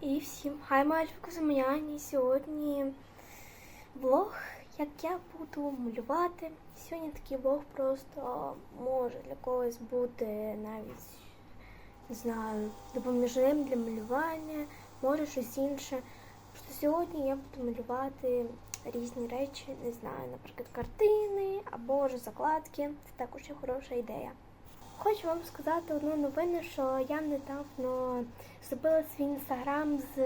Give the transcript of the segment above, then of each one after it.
І всім хай мальчику Семеняні. Сьогодні влог, як я буду малювати. Сьогодні такий влог просто може для когось бути навіть, не знаю, допоміжним для малювання, може щось інше. Просто сьогодні я буду малювати різні речі, не знаю, наприклад, картини або ж закладки. Це також є хороша ідея. Хочу вам сказати одну новину, що я недавно зробила свій інстаграм з,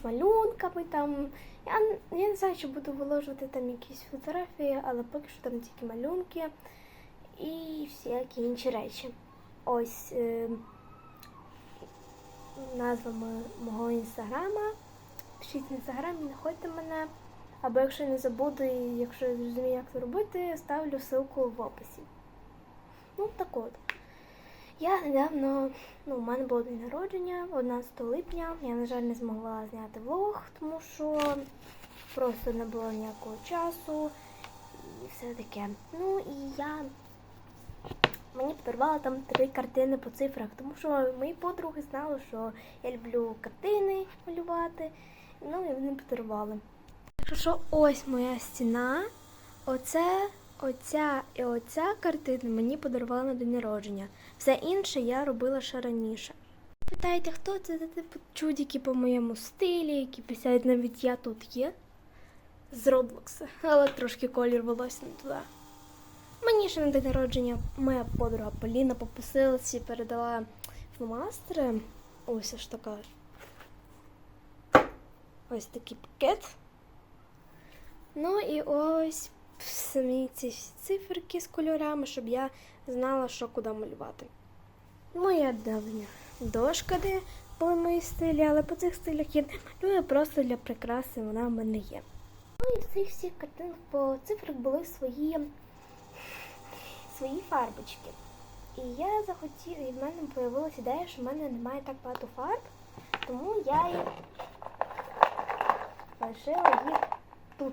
з малюнками. Там. Я, я не знаю, чи буду виложувати там якісь фотографії, але поки що там тільки малюнки і всякі інші речі. Ось е, назва мого інстаграма. Пишіть в інстаграмі, знаходьте мене. Або якщо не забуду, і якщо я зрозумію, як це робити, ставлю ссылку в описі. Ну так от. Я недавно, ну, у мене було день народження 11 липня. Я, на жаль, не змогла зняти влог, тому що просто не було ніякого часу і все таке. Ну і я мені подарувала там три картини по цифрах, тому що мої подруги знали, що я люблю картини малювати. Ну і вони подарували. Так що ось моя стіна. Оце, оця і оця картина мені подарували на день народження. Все інше я робила ще раніше. Питаєте, хто це? Це типу чудики по моєму стилі, які писають навіть я тут є. З Роблокса, але трошки колір волосся не туди. Мені ще на день народження моя подруга Поліна по посилці передала фломастери. Ось аж така. Ось такий пакет. Ну і ось самі ці циферки з кольорами, щоб я знала, що куди малювати. Моя давня дошка, де були мої стилі, але по цих стилях я малюю просто для прикраси, вона в мене є. Ну і в цих всіх картинах по цифрах були свої, свої фарбочки. І я захотіла, і в мене з'явилася ідея, що в мене немає так багато фарб, тому я їх лишила їх тут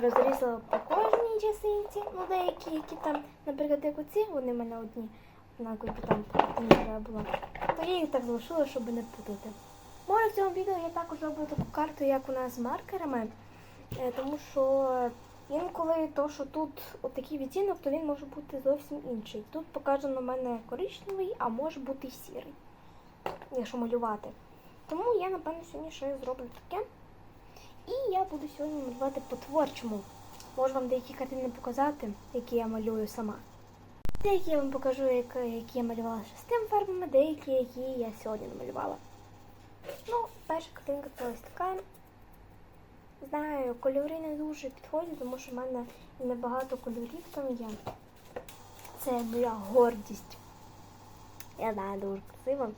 розрізала по кожній частинці, ну деякі, які там, наприклад, як оці, вони в мене одні однакові, там не треба було. То я їх так залишила, щоб не путати. Може в цьому відео я також роблю таку карту, як у нас з маркерами, е, тому що інколи то, що тут отакий відтінок, то він може бути зовсім інший. Тут показано в мене коричневий, а може бути сірий, якщо малювати. Тому я, напевно, сьогодні щось зроблю таке. І я буду сьогодні малювати по-творчому. Можу вам деякі картини показати, які я малюю сама. Деякі я вам покажу, які я малювала шестим фарбами, деякі, які я сьогодні намалювала. Ну, перша картинка ось така. Знаю, кольори не дуже підходять, тому що в мене небагато кольорів там є. Це моя гордість. Я знаю, дуже красиво.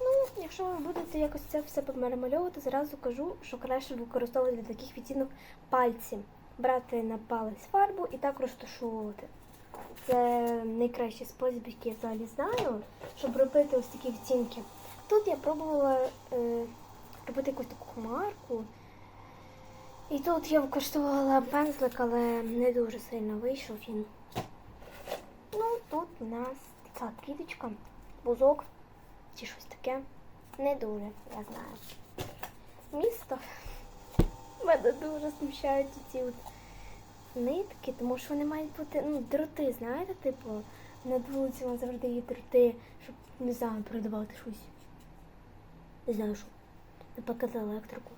Ну, якщо ви будете якось це все перемальовувати, зразу кажу, що краще використовувати для таких відтінок пальці. Брати на палець фарбу і так розташовувати. Це найкращий спосіб, який я взагалі знаю, щоб робити ось такі відтінки. Тут я пробувала е, робити якусь таку хмарку. І тут я використовувала пензлик, але не дуже сильно вийшов він. Ну, тут у нас така квіточка, бузок чи щось таке. Не дуже, я знаю. Місто. Мене дуже смущають ці от нитки, тому що вони мають бути ну, дроти, знаєте, типу, над вулицями завжди є дроти, щоб, не знаю, передавати щось. Не знаю що. Наприклад, електрику.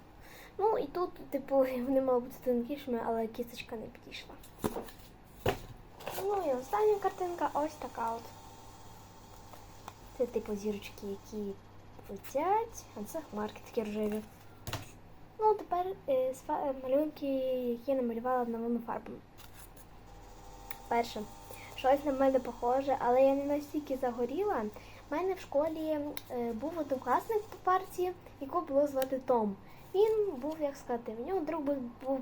Ну і тут, типу, вони мали бути тонкішими, але кісточка не підійшла. Ну і остання картинка ось така от. Це типу зірочки, які летять, а це хмарки такі рожеві. Ну, тепер е, е, малюнки, які я намалювала новими фарбами. Перше, щось на мене похоже, але я не настільки загоріла. У мене в школі е, був однокласник по парті, якого було звати Том. Він був, як сказати, в нього друг був,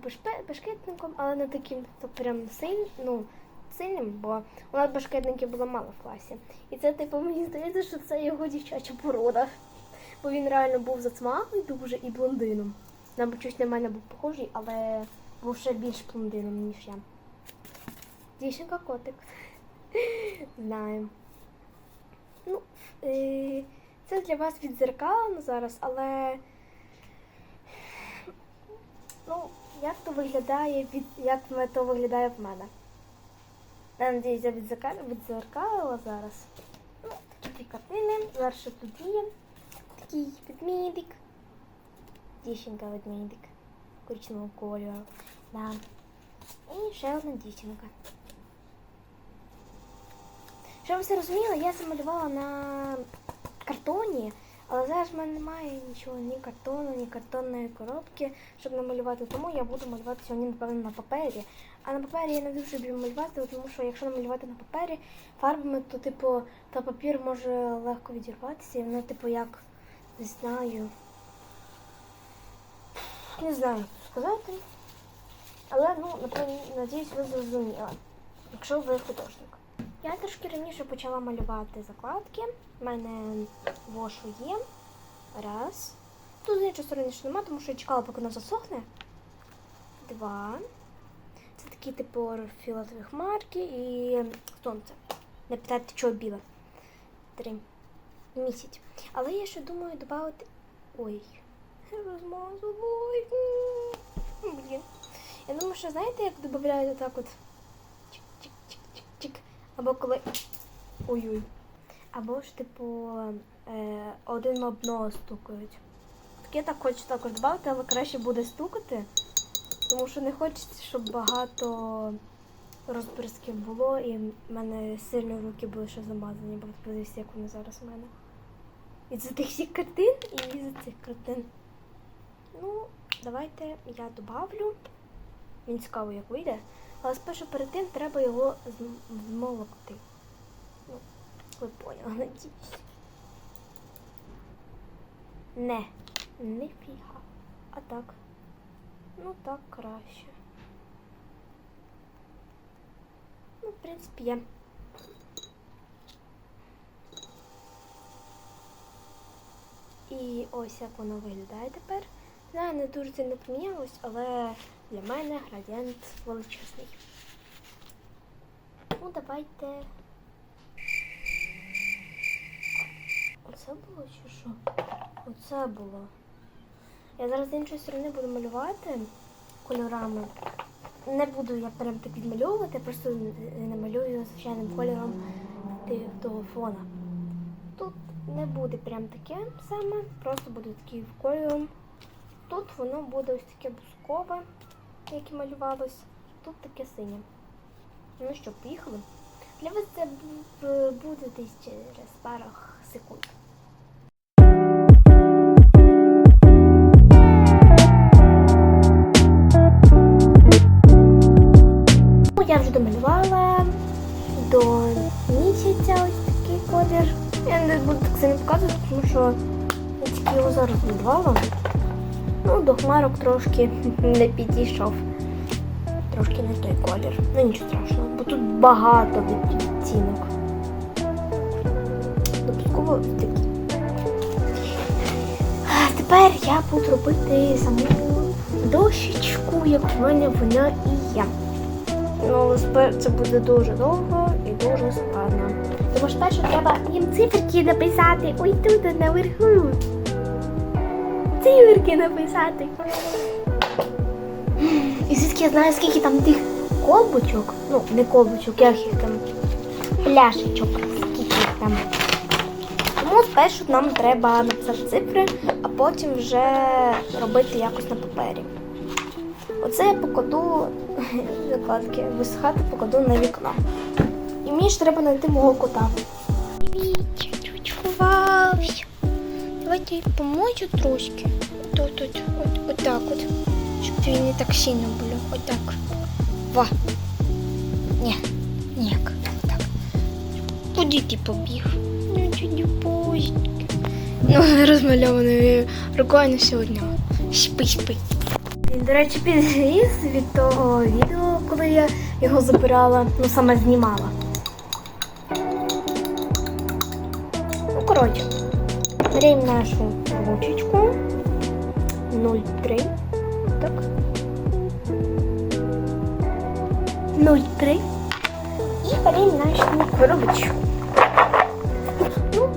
бешкетником, але не таким то прям сильним, ну, сильним, бо у нас башкетників було мало в класі. І це, типу, мені здається, що це його дівчача порода. Бо він реально був зацмаглий дуже і блондином. Нам чуть на мене був похожий, але був ще більш блондином, ніж я. Дівчинка котик. Знаю. Ну, е, Це для вас відзеркалено зараз, але ну, як то виглядає від як то виглядає в мене. Я надіюсь, я відзеркал- відзеркалила зараз. Ну, такі дві картини. Зараз ще тут є. Такий ведмідик. Дівчинка ведмідик. Коричневого кольору. Да. І ще одна дівчинка. Щоб ви все розуміли, я замалювала на картоні, Але зараз в мене немає нічого, ні картону, ні картонної коробки, щоб намалювати. Тому я буду малювати сьогодні, напевно, на папері. А на папері я не дуже люблю малювати, тому що якщо намалювати на папері фарбами, то типу та папір може легко відірватися, і воно, типу, як не знаю. Не знаю, як сказати. Але ну, напевно, надіюсь, ви зрозуміли, якщо ви художник. Я трошки раніше почала малювати закладки. У мене вошу є. Раз. Тут з іншої сторони ще нема, тому що я чекала, поки воно засохне. Два. Це такі типу фіолетові хмарки і сонце. Не питайте, чого біле. Три. Місяць. Але я ще думаю додати. Ой. Розмазу. Блін. Я думаю, що знаєте, як додають так от. Або коли. Ой-ой. Або ж, типу, е, один одного стукають. Так я так хочу також додати, але краще буде стукати, тому що не хочеться, щоб багато розприсків було і в мене сильно руки були ще замазані, бо подивіться, як вони зараз у мене. І за тих всіх картин і за цих картин. Ну, давайте я добавлю. Він цікаво, як вийде. Але спершу перед тим треба його змолокти. Ну, ви поняли, надіюсь. Не, не фіга. А так. Ну так краще. Ну, в принципі, є. І ось як воно виглядає тепер. Знаю, не дуже сильно помінялось, але для мене градієнт величезний. Ну, давайте. Оце було чи що? Оце було. Я зараз з іншої сторони буду малювати кольорами. Не буду я прям так відмальовувати, просто намалюю звичайним кольором того фона. Тут не буде прям таке саме, просто буде такий кольором. Тут воно буде ось таке бускове, яке малювалось. Тут таке синє. Ну що, поїхали? Для вас це буде десь через пару секунд. Ну, Я вже домалювала до місяця ось такий колір. Я не буду так сильно показувати, тому що я тільки його зараз малювала. Ну, до хмарок трошки не підійшов. Трошки не той колір. Ну нічого страшного, бо тут багато відтінок. Допусково такі. Тепер я буду робити саму дощечку, як в мене вона і є. Ну, але це буде дуже довго і дуже складно. Тому що перше треба їм циферки написати. Ой, тут наверху. Циферки написати. І звідки я знаю, скільки там тих колбочок, ну, не колбочок, як їх там, пляшечок, скільки їх там. Тому спершу нам треба написати цифри, а потім вже робити якось на папері. Оце я покладу закладки, висихати покладу на вікно. І мені ж треба знайти мого кота. Сховався. Давайте я поможу трошки. Тут, тут, от, от так от. Щоб він не так сильно було. Отак. Ва. Ні, ніяк. Так. Куди ти побіг? Ну, чуді позіньки. Ну, розмальованою рукою не сьогодні. Спи, спи. Він, до речі, підріс від того відео, коли я його забирала, ну саме знімала. Ну, коротше, Берем нашу ручечку 0,3. Так. 0,3. И берем нашу коробочку. Ну,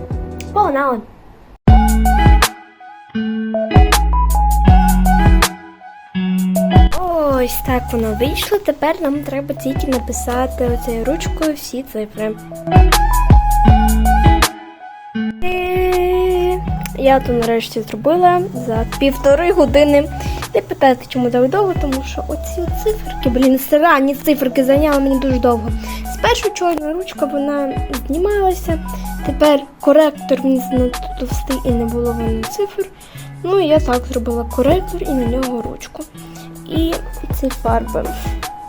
полна. Ось так воно вийшло. Тепер нам треба тільки написати оцею ручкою всі цифри. Я то нарешті зробила за півтори години. Не питайте, чому так довго, тому що оці циферки, блін, срані циферки зайняли мені дуже довго. Спершу чорна ручка вона знімалася, тепер коректор він занадто товстий і не було видно цифр. Ну і я так зробила коректор і на нього ручку. І ці фарби.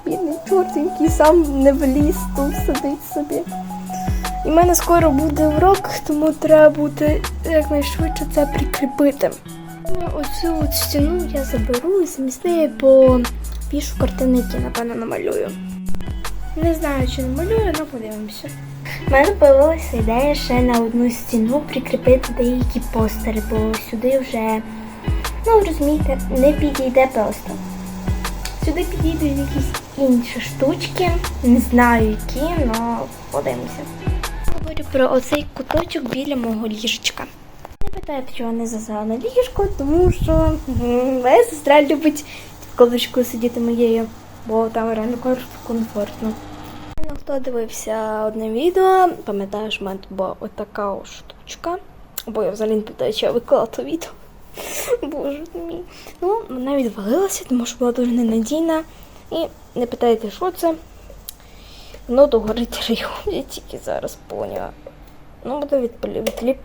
Бідний чортенький сам не вліз, тут сидить собі. І в мене скоро буде урок, тому треба буде якнайшвидше це прикріпити. Ну, Оцю от стіну я заберу і замість неї попішу картини, які, напевно, намалюю. Не знаю, чи намалюю, але подивимося. У мене з'явилася ідея ще на одну стіну прикріпити деякі постери, бо сюди вже, ну розумієте, не підійде просто. Сюди підійдуть якісь інші штучки, не знаю які, але подивимося. Говорю про оцей куточок біля мого ліжечка. Не питайте, чого не зазала ліжко, тому що моя сестра любить в колишку сидіти моєю, бо там реально комфортно. Ну, Хто дивився одне відео, пам'ятаєш, в мене була отака штучка. Бо я взагалі не питаю, чи я виклала то відео. Боже мій. Ну, вона відвалилася, тому що була дуже ненадійна. І не питайте, що це. Воно догорить риху. Я тільки зараз поняла. Ну, буде відліп.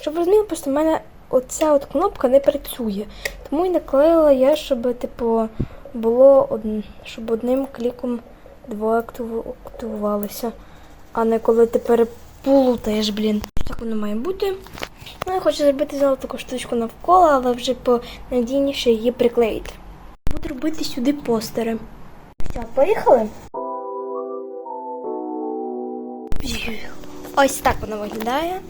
Щоб розуміли, просто в мене оця от кнопка не працює. Тому і наклеїла я, щоб, типу, було одн... щоб одним кліком двоє активу- активувалися. А не коли ти переплутаєш, блін. Так воно має бути. Ну, я хочу зробити знову таку штучку навколо, але вже понадійніше її приклеїти. Буду робити сюди постери. Все, поїхали? Ось так воно виглядає.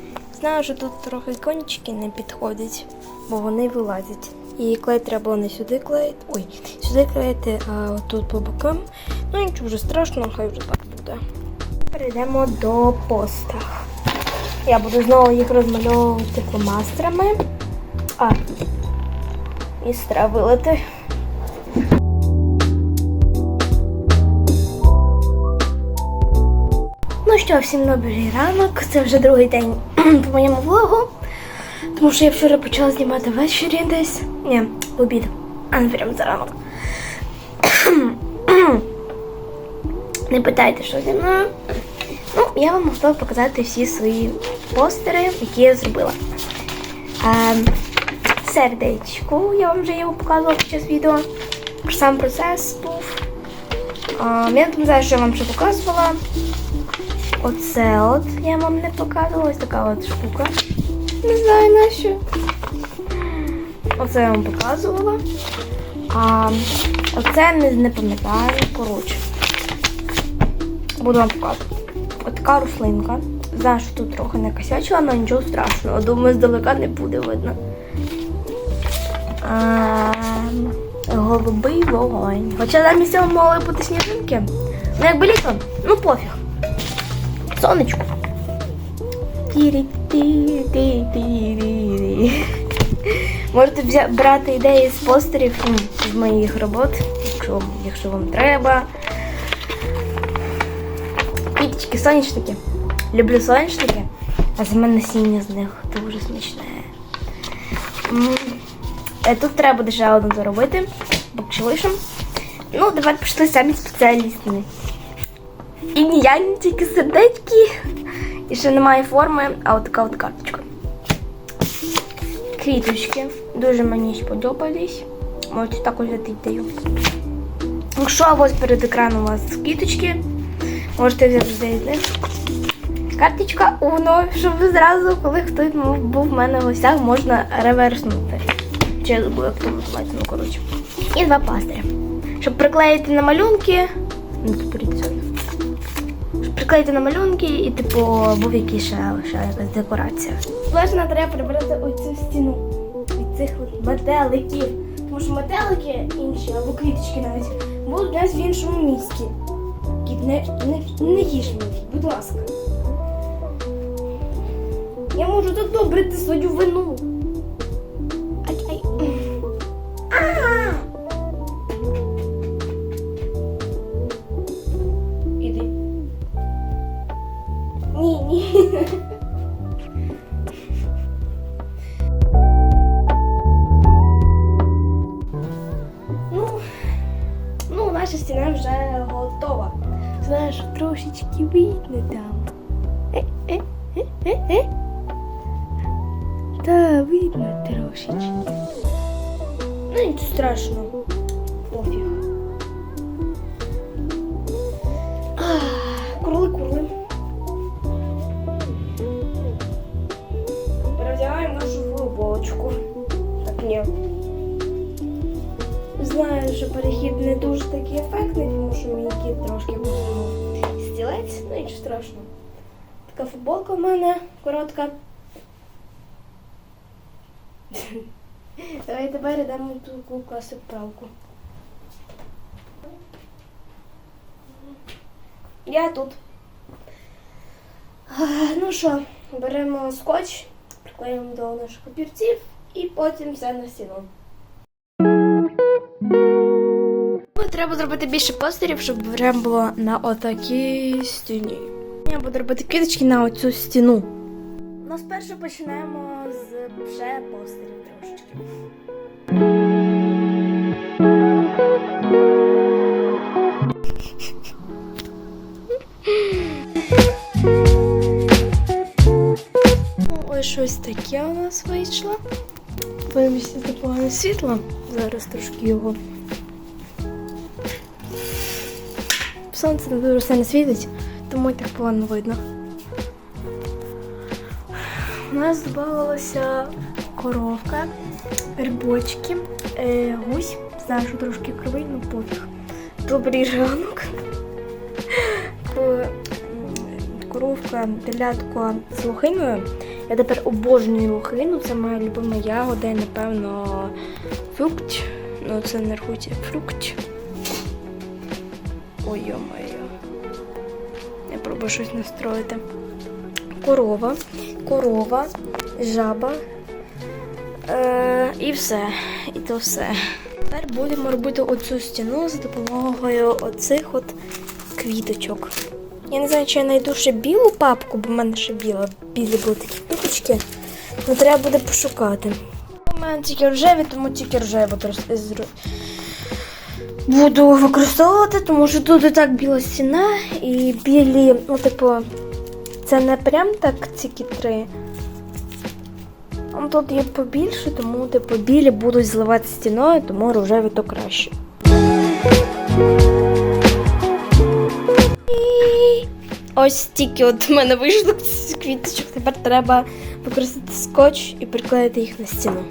Знаю, що тут трохи кончики не підходять, бо вони вилазять. І клей треба не сюди клеїти. Ой, сюди клеїти, а тут по бокам. Ну нічого вже страшного, хай вже так буде. Перейдемо до постах. Я буду знову їх розмальовувати фломастерами. А, і стравилити. Що, всім добрий ранок. Це вже другий день по моєму влогу. Тому що я вчора почала знімати ввечері десь. Ні, в обід. А не прямо за ранок. Не питайте, що зі мною. Ну, я вам готова показати всі свої постери, які я зробила. Ем, сердечко, я вам вже його показувала під час відео. Сам процес був. Ем, я не пам'ятаю, що я вам ще показувала. Оце от я вам не показувала, ось така от штука. Не знаю на що. Оце я вам показувала. А оце не, не пам'ятаю, коротше. Буду вам показувати. От така рослинка. Знаю, що тут трохи не косячила, але нічого страшного. Думаю, здалека не буде видно. А, голубий вогонь. Хоча замість цього могли бути сніжинки. Ну якби літо, ну пофіг. Сонечко. Можете брати ідеї з постерів з моїх робот, якщо, якщо вам треба. Квіточки, соняшники. Люблю соняшники, а саме насіння з них дуже смачне. Е, Тут треба буде ще одну заробити, поки лишим. Ну, давайте пішли самі спеціалісти. І ніяк сердечки. І ще немає форми, а от така от карточка. Квіточки. Дуже мені сподобались. Можете також взяти. Якщо ось перед екраном у вас квіточки, можете взяти з них. Карточка Uno, щоб зразу, коли хтось був в мене в гостях, можна реверснути. Чи я забула, як ну коротше. І два пластирі. Щоб приклеїти на малюнки. Ну, приклеїти на малюнки і, типу, був якийсь ще, ще якась декорація. Власне, треба прибрати оцю стіну від цих от метеликів. Тому що метелики інші, або квіточки навіть, будуть десь в іншому місці. Кіт, не, не, не їж мені, будь ласка. Я можу тут добрити свою вину. Знаю, що перехід не дуже такий ефектний, тому що мені кіт трошки повернув стілець, ну нічого страшного. Така футболка в мене коротка. Давай тепер йдемо ту класу правку. Я тут. Ну що, беремо скотч, приклеїмо до наших папірців і потім все на стіну. Треба зробити більше постерів, щоб прям було на отакій стіні. Я буду робити квіточки на оцю стіну. Ну, спершу починаємо з вже постерів трошечки. Ну, ось щось таке у нас вийшло. Подивимося за погане світло. Зараз трошки його. Сонце не дуже сильно світить, тому і так погано видно. У нас додавалася коровка, рибочки, е, гусь. Знаю, що трошки кривий, ну пофіг. Добрий ранок. Коровка, телятко з лохиною. Я тепер обожнюю лохину, це моя любима ягода, напевно, фрукт. Ну, це не рахується фрукт. Ой, йо-моє. Я пробую щось настроїти. Корова, корова, жаба. Е, і все. І то все. Тепер будемо робити оцю стіну за допомогою оцих от квіточок. Я не знаю, чи я знайду ще білу папку, бо в мене ще біла. Білі були такі квіточки. Ну треба буде пошукати. У мене тільки рожеві, тому тільки рожеві буду використовувати, тому що тут і так біла стіна і білі, ну, типу, це не прям так тільки три. Ну, Тут є побільше, тому типу білі будуть зливати стіною, тому рожеві то краще. Ось стільки от в мене вийшло з квіточок. Тепер треба використати скотч і приклеїти їх на стіну.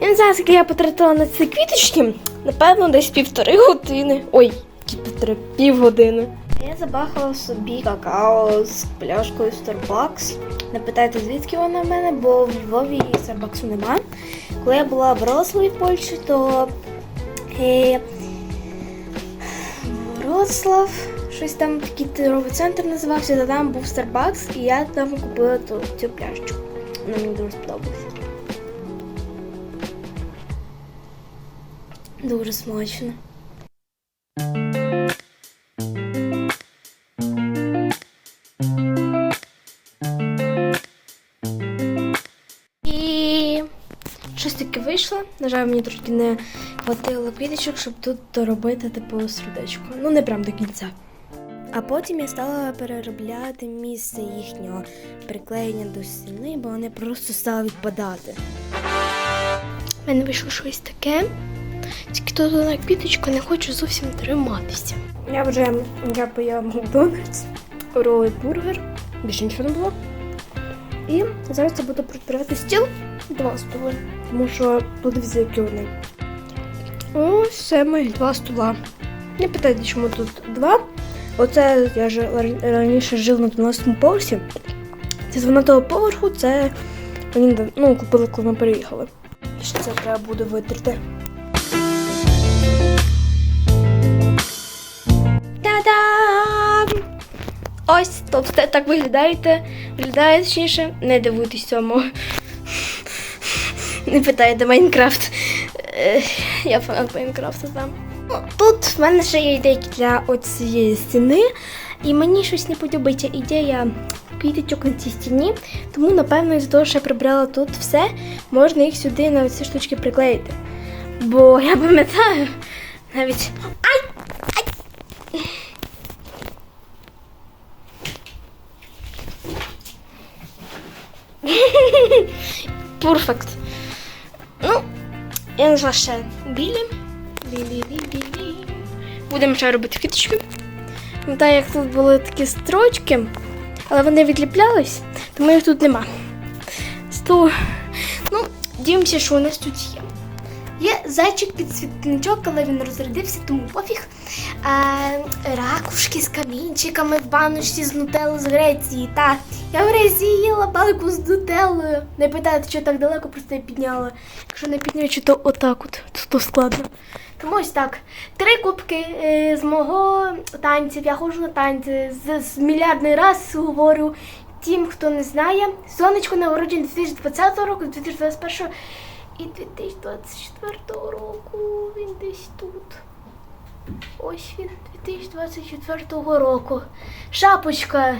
Я не знаю, скільки я потратила на ці квіточки. Напевно, десь півтори години. Ой, півтори півгодини. Я забахала собі какао з пляшкою Starbucks. Не питайте, звідки вона в мене, бо в Львові Starbucks нема. Коли я була в Вроцлаві в Польщі, то е, Вроцлав, щось там такий торговий центр називався, та там був Starbucks, і я там купила ту, цю пляшечку. Вона мені дуже сподобалася. Дуже смачно. Щось таке вийшло. На жаль, мені трошки не хватило квіточок, щоб тут доробити типу сердечко. Ну, не прям до кінця. А потім я стала переробляти місце їхнього приклеєння до стіни, бо вони просто стали відпадати. У мене вийшло щось таке. Тільки тут на квіточку не хочу зовсім триматися. Я вже я поїла Макдональдс, ролий бургер, більше нічого не було. І зараз я буду прибирати стіл два стули, тому що подивіться, які вони. Ось це мої два стула. Не питайте, чому тут два. Оце я ж раніше жив на 12 поверсі. Це з 12 поверху, це мені ну, купили, коли ми переїхали. І ще це треба буде витерти. Та-дам! Ось, то все так виглядаєте. Виглядає точніше. Не дивуйтесь цьому. Не питайте Майнкрафт. Я фанат Майнкрафта там. Ну, тут в мене ще є ідеї для цієї стіни, і мені щось не подобається ідея квіточок на цій стіні, тому, напевно, з того, що я прибрала тут все, можна їх сюди на ці штучки приклеїти. Бо я пам'ятаю навіть. Ай! Ай! Перфект. Ну, я знайшла ще білі. Будемо ще робити квіточки. Пам'ятаю, як тут були такі строчки, але вони відліплялись, тому їх тут нема. Сто... Ну, дивимося, що у нас тут є. Є зайчик підсвітничок, але він розрядився, тому пофіг. Е, ракушки з камінчиками в баночці з нутеллою з Греції. Та я в Греції їла банку з нутеллою. Не питайте, що так далеко, просто я підняла. Якщо не підняю, чи то отак от, то складно. Тому ось так. Три кубки е, з мого танців. Я ходжу на танці. З, з мільярдний раз говорю тим, хто не знає. Сонечко народження 2020 року, 2021 і 2024 року. Він десь тут. Ось він 2024 року. Шапочка.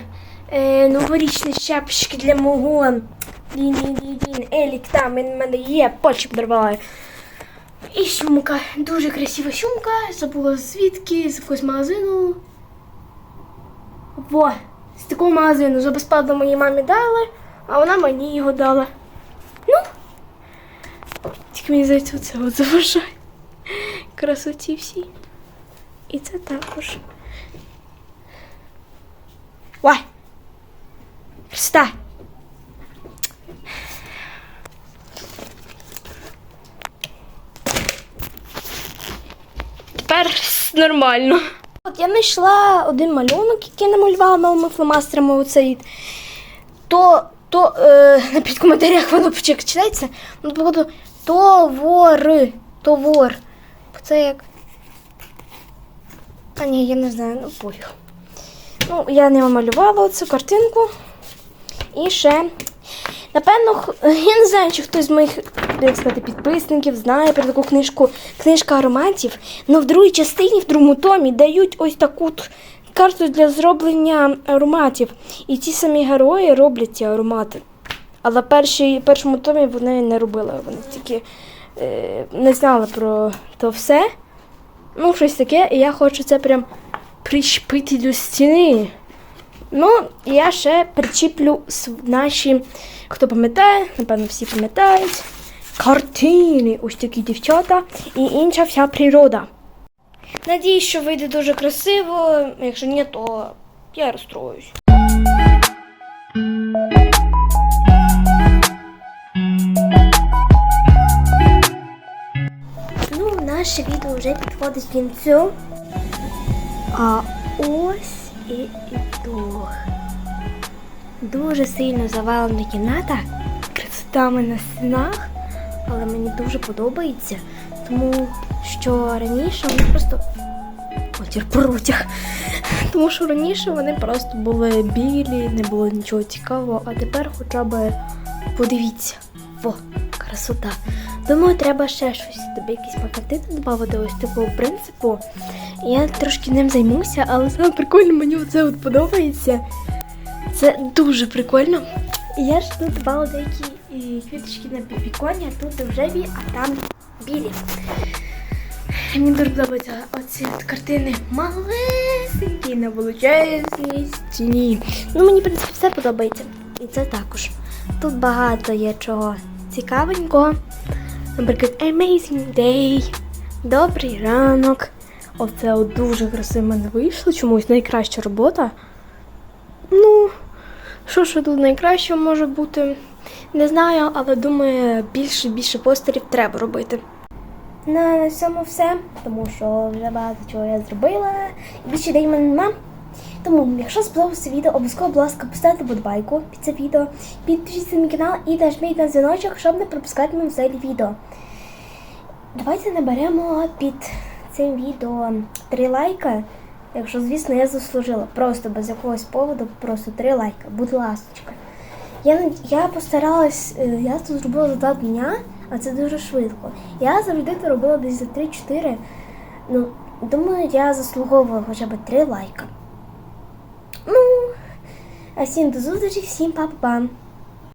Е, новорічні шапочки для мого. Він, Елік там, він мене є, потім дарвала. І сумка. Дуже красива сумка. Забула звідки, з якогось магазину. Во! З такого магазину за безплатно моїй мамі дали, а вона мені його дала. Ну. Тільки мені здається, це от заважає. Красоті всі. І це також. Ой! Красота! Тепер нормально. От я знайшла один малюнок, який намалювала новими фломастерами оцей. То, то е, напід в воно почек читається. Ну, походу, товор. Товор. Це як. А ні, я не знаю, ну пофіг. Ну, я не малювала цю картинку. І ще. Напевно, я не знаю, чи хтось з моїх як сказати, підписників знає про таку книжку Книжка ароматів. Ну в другій частині, в другому томі, дають ось таку карту для зроблення ароматів. І ті самі герої роблять ці аромати. Але в першому томі вони не робили. Вони тільки е, не знали про то все. Ну, щось таке, і я хочу це прям причепити до стіни. Ну, і я ще причіплю наші, хто пам'ятає, напевно, всі пам'ятають, картини. Ось такі дівчата і інша вся природа. Надіюсь, що вийде дуже красиво. Якщо ні, то я розстроюсь. Ну, наше відео вже підходить кінцю. А ось і ітог. Дуже сильно завалена кімната красотами на стінах, але мені дуже подобається, тому що раніше вони просто Отір протяг. Тому що раніше вони просто були білі, не було нічого цікавого, а тепер хоча б подивіться. Во, красота. Думаю, треба ще щось тобі якісь покартини додати ось такого принципу. Я трошки ним займуся, але саме прикольно мені оце от подобається. Це дуже прикольно. Я ж тут додала деякі квіточки на підвіконня, тут рожеві, а там білі. Мені дуже подобаються оці картини малесенькі на величезній стіні. Ну, мені, в принципі, все подобається. І це також. Тут багато є чого цікавенького. Наприклад, Amazing Day, Добрий ранок. Оце от дуже красиво мене вийшло. Чомусь найкраща робота. Ну, що ж тут найкраще може бути? Не знаю, але думаю, більше більше постерів треба робити. На, цьому все, тому що вже багато чого я зробила. І більше ідей мене нема. Тому, якщо сподобалося відео, обов'язково, будь ласка, поставте подбайку під це відео, підпишіться на мій канал і нажміть на дзвіночок, щоб не пропускати мої нові відео. Давайте наберемо під цим відео 3 лайка. Якщо, звісно, я заслужила. Просто без якогось поводу, просто 3 лайка. Будь ласочка. Я, я постаралась, е, я це зробила за два дня, а це дуже швидко. Я завжди це робила десь за 3-4. Ну, думаю, я заслуговую хоча б 3 лайка. Ну, а всім до зустрічі, всім па-па-па.